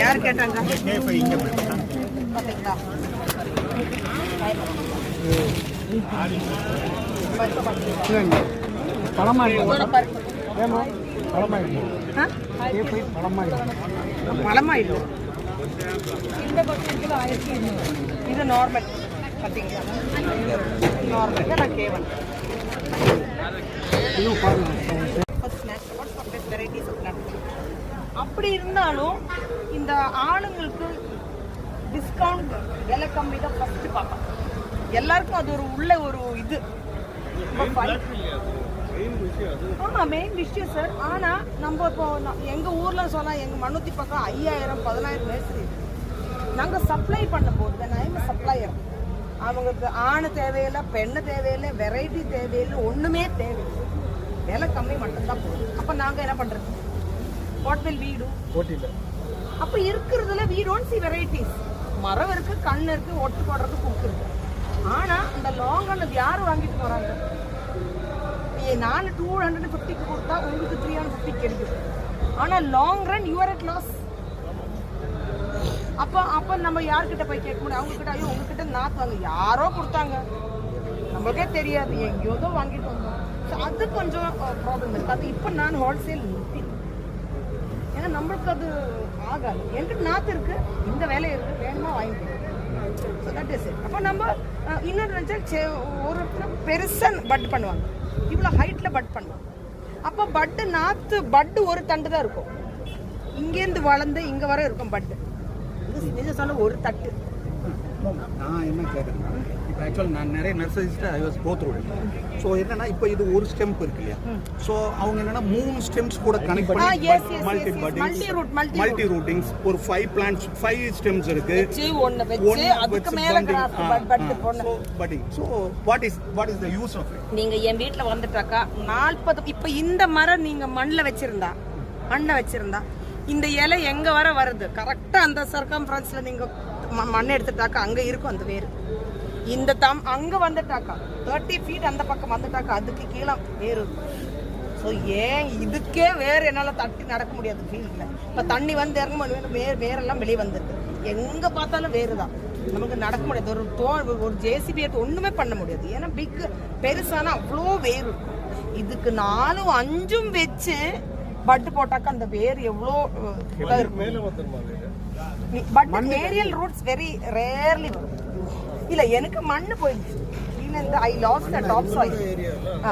யார் கேட்டாங்க? பழமாயிடும் இந்த பட்ஜெட்டில் ஆயிரத்தி ஐநூறு இது நார்மல் பார்த்தீங்களா நார்மல் நான் கேவன் வெரைட்டிஸ் அப்படி இருந்தாலும் இந்த ஆளுங்களுக்கு டிஸ்கவுண்ட் விலை கம்மி தான் ஃபர்ஸ்ட் பார்ப்பாங்க எல்லாருக்கும் அது ஒரு உள்ள ஒரு இது. ரொம்ப fight. ஆமா மெயின் விஷயம் சார் ஆனா நம்ம இப்போ ந- எங்க ஊர்ல சொன்னா எங்க மண்ணுத்தி பக்கம் ஐயாயிரம் பதினாயிரம் மேஸ்திரி இருக்கு. நாங்க சப்ளை பண்ண போது நான் சப்ளையர் அவங்களுக்கு ஆணு தேவையில்லை பெண்ணு தேவையில்லை வெரைட்டி தேவையில்லை ஒண்ணுமே தேவையில்லை. விலை கம்மி மட்டும்தான் போதும் அப்ப நாங்க என்ன பண்றது? வாட் வில் வீடு போட்டியில். அப்ப இருக்கிறதுல we don't see வெரைட்டிஸ் மரம் இருக்கு கண் இருக்கு ஒட்டு போடுறது புக்கு இருக்கு. ஆனா இந்த லாங் ரன் யார் வாங்கிட்டு போறாங்க? ஏ, நான் டூ ஹண்ட்ரட் ஃபிஃப்டிக்கு கொடுத்தா உங்களுக்கு த்ரீ ஹண்ட்ரட் ஃபிஃப்டிக்கு கிடைக்கும். ஆனா long run you are at loss அப்ப அப்ப நம்ம யார்கிட்ட போய் கேட்க முடியும்? அவங்க கிட்ட ஐயோ உங்ககிட்ட நாத்து வாங்க. யாரோ கொடுத்தாங்க. நம்மளுக்கே தெரியாது. எங்கேயோ தான் வாங்கிட்டு வந்தோம். ஸோ அது கொஞ்சம் ப்ராப்ளம் இருக்கு. அது இப்போ நான் ஹோல்சேல் நிறுத்தி நம்மளுக்கு அது ஆகாது. என்கிட்ட நாத்து இருக்கு இந்த வேலை இருக்கு வேணுமா வாங்கிக்கலாம் ஸோ தட் இஸ் இட் அப்போ நம்ம இன்னொரு நினைச்சா ஒரு பெருசா பட் பண்ணுவாங்க. இவ்வளோ ஹைட்டில் பட் பண்ணுவாங்க. அப்போ பட்டு நாத்து பட்டு ஒரு தண்டு தான் இருக்கும். இங்கேருந்து வளர்ந்து இங்கே வர இருக்கும் பட்டு. இது சொல்ல ஒரு தட்டு. நான் என்ன கேட்குறேன்னா இப்போ ஆக்சுவலாக நான் நிறைய நர்சரிஸ்ட்டு I was go through so என்னன்னா இப்போ இது ஒரு ஸ்டெம்ப் இருக்கு இல்லையா? ஸோ அவங்க என்னன்னா மூணு ஸ்டெம்ஸ் கூட கனெக்ட் பண்ணி மல்டி பட்டிங்ஸ். மல்டி ரூட்டிங்ஸ் ஒரு ஃபைவ் பிளான்ஸ் ஃபைவ் ஸ்டெம்ஸ் இருக்கு. வச்சு ஒன்று வச்சு அதுக்கு மேலே பட்டு போடணும். Budding so what is what is the use of it நீங்க என் வீட்ல வந்துட்டாக்கா நாற்பது இப்ப இந்த மரம் நீங்க மண்ணில் வச்சிருந்தா மண்ணை வச்சிருந்தா இந்த இலை எங்க வர வருது? கரெக்டா அந்த சர்க்கம்ஃபரன்ஸ்ல நீங்க ம- மண் எடுத்துட்டாக்கா அங்க இருக்கும் அந்த வேர். இந்த தம் அங்க வந்துட்டாக்கா. தேர்ட்டி ஃபீட் அந்த பக்கம் வந்துட்டாக்கா அதுக்கு கீழே வேர் ஸோ ஏன் இதுக்கே வேர் என்னால் தட்டி நடக்க முடியாது ஃபீல்டில் இப்போ தண்ணி வந்து இறங்கும் வேர் வேரெல்லாம் வெளியே வந்துடுது எங்கே பார்த்தாலும் வேறு தான் நமக்கு நடக்க முடியாது. ஒரு தோ ஒரு ஜேசிபி எடுத்து ஒன்றுமே பண்ண முடியாது. ஏன்னா பிக் பெருசான அவ்வளோ வேர் இருக்கும் இதுக்கு நாலும் அஞ்சும் வச்சு பட்டு போட்டாக்கா அந்த வேர் எவ்வளோ but aerial roots very rarely வரும். இல்ல எனக்கு மண்ணு போயிடுச்சு. கீழே இருந்து I loss the top soil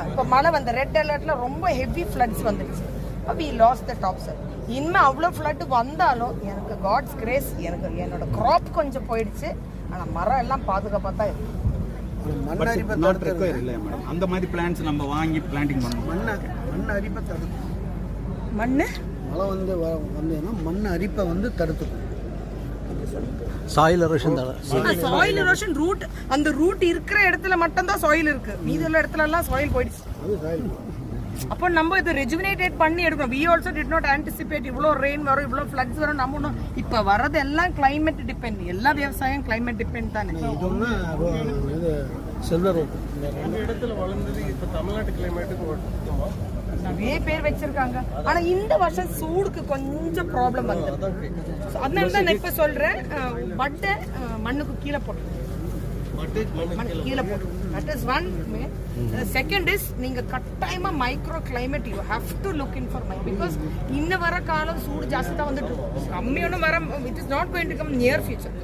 இப்போ மழை வந்த ரெட் அலர்ட்ல ரொம்ப ஹெவி ஃப்ளட்ஸ் வந்துடுச்சு. We loss the top soil இனிமே அவ்வளோ ஃப்ளட் வந்தாலும் எனக்கு காட்ஸ் கிரேஸ் எனக்கு என்னோட கிராப் கொஞ்சம் போயிடுச்சு. ஆனா மரம் எல்லாம் பாதுகாப்பாக தான் இருக்கு. மண் அரிப்பை நாட் ரெக்வயர் இல்லையா மேடம் அந்த மாதிரி பிளான்ஸ் நம்ம வாங்கி பிளான்டிங் பண்ணணும் மண் மண் அரிப்பை தடுக்கும் மண்ணு? மழை வந்து வ- வந்ததுன்னா மண் அரிப்பை வந்து தடுத்துக்கும். Soil erosion soil erosion root அந்த ரூட் இருக்கிற இடத்துல மட்டும் தான் சாயில் இருக்கு. மீதி உள்ள இடத்துல எல்லாம் சாயில் போயிடுச்சு அப்போ நம்ம இது ரெஜுவினேட்டட் பண்ணி எடுக்கணும். We also did not anticipate இவ்வளோ ரெயின் வரும் இவ்வளோ ஃப்ளட்ஸ் வரும். நம்ம ஒன்றும் இப்போ வரது எல்லாம் climate டிபெண்ட் எல்லா விவசாயம் climate டிபெண்ட் தானே. இது ஒன்று இது செல்வ ரோட்டு நிறைய பேர் வச்சிருக்காங்க. ஆனா இந்த வருஷம் சூடுக்கு கொஞ்சம் ப்ராப்ளம் வந்து அதனால தான் நான் இப்ப சொல்றேன் பட்டை மண்ணுக்கு கீழே போட்டு கீழே போட்டு that is one second is நீங்க கட்டாயமா micro climate you have to look in for my because இன்ன வர காலம் சூடு ஜாஸ்தி தான் வந்துட்டு இருக்கும் கம்மி ஒன்றும் வர it is not going to come near future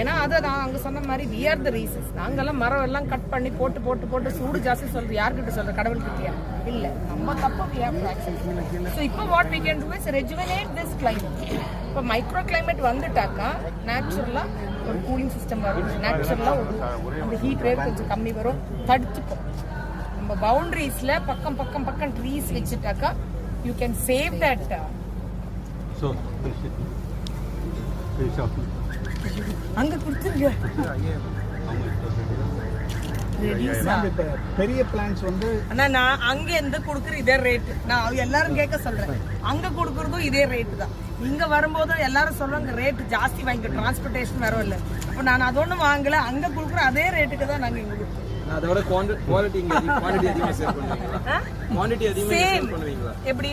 ஏன்னா அதை நான் அங்கே சொன்ன மாதிரி வி ஆர் த ரீசன்ஸ் நாங்கெல்லாம் மரம் எல்லாம் கட் பண்ணி போட்டு போட்டு போட்டு சூடு ஜாஸ்தி சொல்றது யார்கிட்ட சொல்ற கடவுள் கிட்டயா இல்லை. நம்ம தப்பு வி ஹேவ் ஸோ இப்போ what we can do is rejuvenate this climate இப்போ மைக்ரோ கிளைமேட் வந்துட்டாக்கா நேச்சுரலாக ஒரு கூலிங் சிஸ்டம் வரும். நேச்சுரலாக ஒரு அந்த ஹீட் ரேட் கொஞ்சம் கம்மி வரும். தடுத்துப்போம் நம்ம பவுண்டரிஸில் பக்கம் பக்கம் பக்கம் trees வச்சுட்டாக்கா you can save that so அங்க கொடுத்துருங்க. பெரிய பிளான்ஸ் வந்து ஆனா நான் அங்க இருந்து குடுக்குற இதே ரேட் நான் எல்லாரும் கேட்க சொல்றேன். அங்க குடுக்குறதும் இதே ரேட் தான். இங்க வரும்போதும் எல்லாரும் சொல்றாங்க ரேட் ஜாஸ்தி வாங்கி டிரான்ஸ்போர்ட்டேஷன் வரும் இல்ல. அப்ப நான் அது ஒண்ணும் வாங்கல. அங்க குடுக்குற அதே ரேட்டுக்கு தான் நாங்க இங்க கொடுக்குறோம். அதோட குவாலிட்டி குவாலிட்டி அதிகமா சேல் பண்ணுவீங்களா? குவாண்டிட்டி அதிகமா சேல் பண்ணுவீங்களா? எப்படி?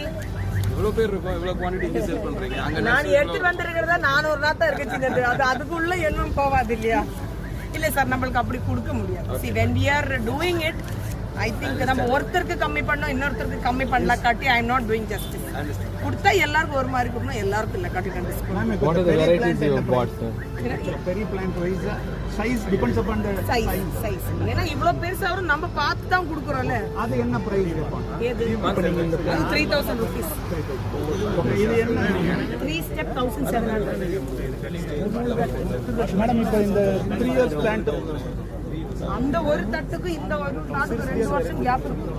எவ்வளவு பேர் இருக்கும் எவ்வளவு குவான்டிட்டி இங்க சேல் அங்க நான் எடுத்துட்டு வந்திருக்கிறதா நானூறு நாத்தம் இருக்கு சின்னது. அது அதுக்குள்ள எல்லாம் போகாது இல்லையா? இல்ல சார் நம்மளுக்கு அப்படி கொடுக்க முடியாது. See when we are doing it I think நம்ம ஒருத்தருக்கு கம்மி பண்ணோம் இன்னொருத்தருக்கு கம்மி பண்ணலாம் காட்டி I am not doing justice கொடுத்தா எல்லாருக்கும் ஒரு மாதிரி கொடுக்கணும் எல்லாருக்கும் இல்லை. காட்டி கண்டிப்பாக plant wise, size. depends upon the size size ஏன்னா இவ்வளவு பெருசா வரும் நம்ம பார்த்து தான் கொடுக்குறோம்ல. அது என்ன பிரைஸ் த்ரீ தௌசண்ட் ருபீஸ் இது என்ன? Three step thousand seven hundred madam இப்போ இந்த த்ரீ இயர்ஸ் பிளான்ட் அந்த ஒரு தட்டுக்கும் இந்த ஒரு பிளான்ட்டுக்கு ரெண்டு வருஷம் கேப் இருக்கு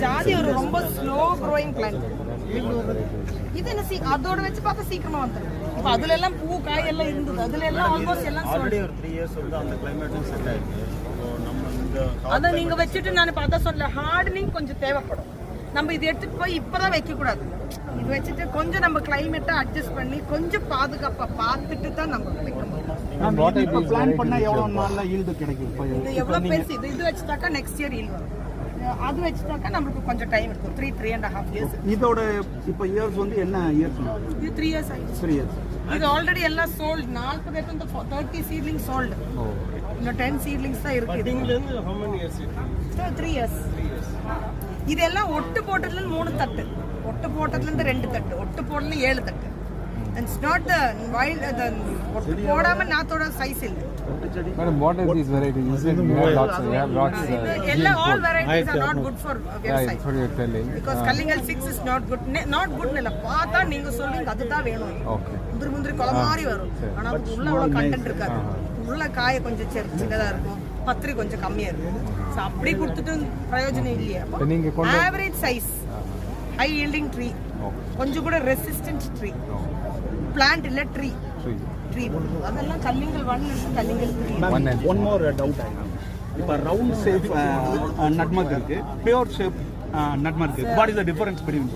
ஜாதி ஒரு ரொம்ப ஸ்லோ க்ரோயிங் பிளான்ட் இது என்ன சீ அதோட வச்சு பார்த்தா சீக்கிரமா வந்துடும் இப்போ அதுல எல்லாம் பூ காய் எல்லாம் இருந்தது. அதுல எல்லாம் ஆல்மோஸ்ட் எல்லாம் ஆல்ரெடி. ஒரு த்ரீ இயர்ஸ் வந்து அந்த கிளைமேட்டும் செட் ஆயிருக்கு ஸோ நம்ம இந்த அதை நீங்க வச்சுட்டு நான் அதான் சொல்ல ஹார்டனிங் கொஞ்சம் தேவைப்படும். நம்ம இது எடுத்துட்டு போய் இப்பதான் வைக்க கூடாது இது வச்சுட்டு கொஞ்சம் நம்ம கிளைமேட்டை அட்ஜஸ்ட் பண்ணி கொஞ்சம் பாதுகாப்பா பார்த்துட்டு தான் நம்ம வைக்க முடியும் இப்போ பிளான் பண்ணா எவ்வளவு நாள்ல ஈல்டு கிடைக்கும்? இது எவ்வளவு பெருசு? இது இது வச்சுட்டாக்கா நெக்ஸ்ட் இயர் ஈல் வரும். அது வச்சுட்டாக்கா நம்மளுக்கு கொஞ்சம் டைம் இருக்கும். Three three and half years இதோட இப்போ இயர்ஸ் வந்து என்ன இயர்ஸ் இது த்ரீ இயர்ஸ் ஆயிடுச்சு. த்ரீ இயர்ஸ் இது ஆல்ரெடி எல்லாம் சோல்டு நாற்பது இந்த தேர்ட்டி சீட்லிங் சோல்டு இன்னும் டென் சீட்லிங்ஸ் தான் இருக்கு. இருந்து how many years இருக்கு? த்ரீ இயர்ஸ் இதெல்லாம் ஒட்டு போட்டதுல இருந்து மூணு தட்டு. ஒட்டு போட்டதுல இருந்து ரெண்டு தட்டு. ஒட்டு போடல ஏழு தட்டு. இட்ஸ் நாட் த வைல்ட் ஒட்டு போடாம நாத்தோட சைஸ் இல்லை. Madam, what are these varieties? Is it you have lots? You have lots. Uh, இது எல்லா all varieties are not good for yeah, that's what you're telling. Because Kallingal six is not good not good இல்ல. பார்த்தா நீங்க சொல்றீங்க அதுதான் வேணும். முந்திரி முந்திரி கொலை மாதிரி வரும். ஆனா அதுக்கு உள்ள அவ்வளவு கண்டென்ட் இருக்காது. உள்ள காய கொஞ்சம் சின்னதா இருக்கும். பத்திரி கொஞ்சம் கம்மியா இருக்கும். ஸோ அப்படி கொடுத்துட்டு பிரயோஜனம் இல்லையா. கொண்டு- average size high yielding tree Okay. கொஞ்சம் கூட ரெசிஸ்டன்ட் ட்ரீ பிளான்ட் இல்ல ட்ரீ அதெல்லாம் கல்லிங்கல் ஒன் இருக்கு Kallingal three One and one more doubt இப்போ ரவுண்ட் ஷேப் நட்மக் இருக்கு. பியூர் ஷேப் நட்மக் இருக்கு. What is the difference between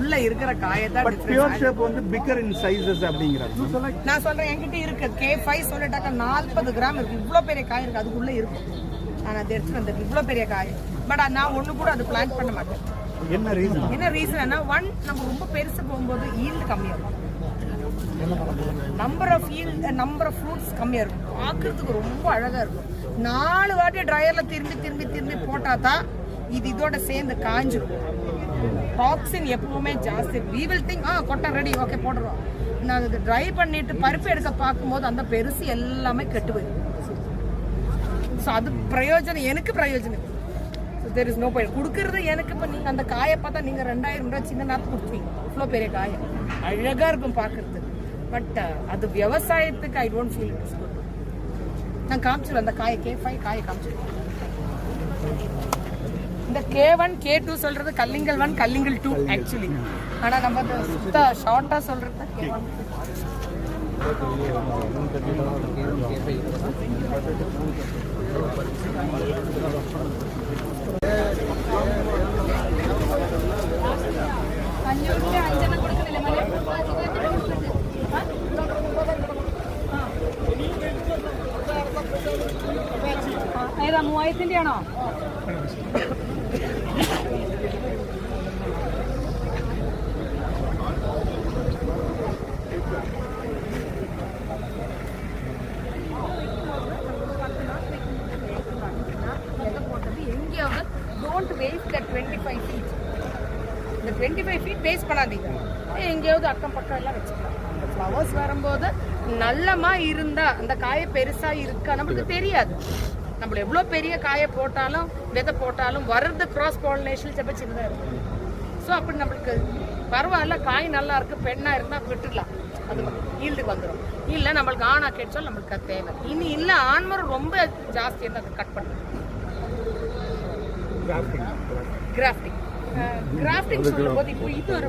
உள்ள இருக்கிற காயை தான் பட் பியூர் ஷேப் வந்து பிக்கர் இன் சைஸஸ் அப்படிங்கிறாங்க நான் சொல்றேன் என்கிட்ட இருக்கு. கே ஃபைவ் சொல்லிட்டாக்கா நாற்பது கிராம் இருக்கு. இவ்வளோ பெரிய காய் இருக்கு. அதுக்குள்ள இருக்கும். நான் அதை எடுத்துட்டு வந்திருக்கேன் இவ்வளோ பெரிய காய். பட் நான் ஒன்று கூட அது பிளான் பண்ண மாட்டேன். என்ன ரீசன் என்ன ரீசன்னா ஒன் நம்ம ரொம்ப பெருசு போகும்போது ஈல்டு கம்மியாகும். Number of yield number of fruits கம்மியாக இருக்கும். பார்க்கறதுக்கு ரொம்ப அழகாக இருக்கும். நாலு வாட்டி ட்ரையரில் திரும்பி திரும்பி திரும்பி போட்டால் தான் இது இதோட சேர்ந்து காஞ்சிரும். டாக்ஸின் எப்பவுமே ஜாஸ்தி வி வில் திங்க் ஆ கொட்டை ரெடி ஓகே போடுறோம் நான் இது ட்ரை பண்ணிட்டு பருப்பு எடுக்க பார்க்கும்போது அந்த பெருசு எல்லாமே கெட்டு போயிடும் ஸோ அது பிரயோஜனம் எனக்கு பிரயோஜனம் தெர் இஸ் நோ பாயிண்ட் கொடுக்கறது எனக்கு இப்போ நீங்கள் அந்த காயை பார்த்தா நீங்கள் ரெண்டாயிரம் ரூபாய் சின்ன நேரத்து கொடுத்தீங்க. இவ்வளோ பெரிய காயை. அழகாக இருக்கும் பார்க்குறதுக்கு. பட் அது விவசாயத்துக்கு I don't feel it is good நான் காமிச்சிருவேன் அந்த காயை கே ஃபைவ் காயை காமிச்சிருவேன் இந்த கே ஒன் கே டூ சொல்றது Kallingal one Kallingal two actually ஆனால் நம்ம அந்த சுத்த ஷார்ட்டாக சொல்றது கே ஒன் അഞ്ഞൂറിന്റെ അഞ്ചെണ്ണം കൊടുക്കുന്നില്ല ഏതാ മൂവായിരത്തിന്റെ ആണോ எங்கேயாவது don't waste the twenty five feet இந்த டுவெண்ட்டி ஃபைவ் ஃபீட் வேஸ்ட் பண்ணாதீங்க எங்கேயாவது அக்கம் பக்கம் எல்லாம் வச்சுக்கலாம் அந்த ஃப்ளவர்ஸ் வரும்போது நல்லமா இருந்தா அந்த காயை பெருசா இருக்கா நம்மளுக்கு தெரியாது நம்மள எவ்வளோ பெரிய காயை போட்டாலும் விதை போட்டாலும் வர்றது கிராஸ் பாலினேஷன் செப்ப சின்னதாக இருக்கும். ஸோ அப்படி நம்மளுக்கு பரவாயில்ல காய் நல்லா இருக்கு பெண்ணா இருந்தா விட்டுடலாம். அது ஈல்டுக்கு வந்துடும் இல்லை நம்மளுக்கு ஆணா கேட்டால் நம்மளுக்கு அது தேவை. இனி இல்லை ஆண்மரம் ரொம்ப ஜாஸ்தி இருந்தால் அதை கட் பண்ணுறது கிராஃப்டிங் கிராஃப்டிங் சொல்லும்போது இப்போ இது ஒரு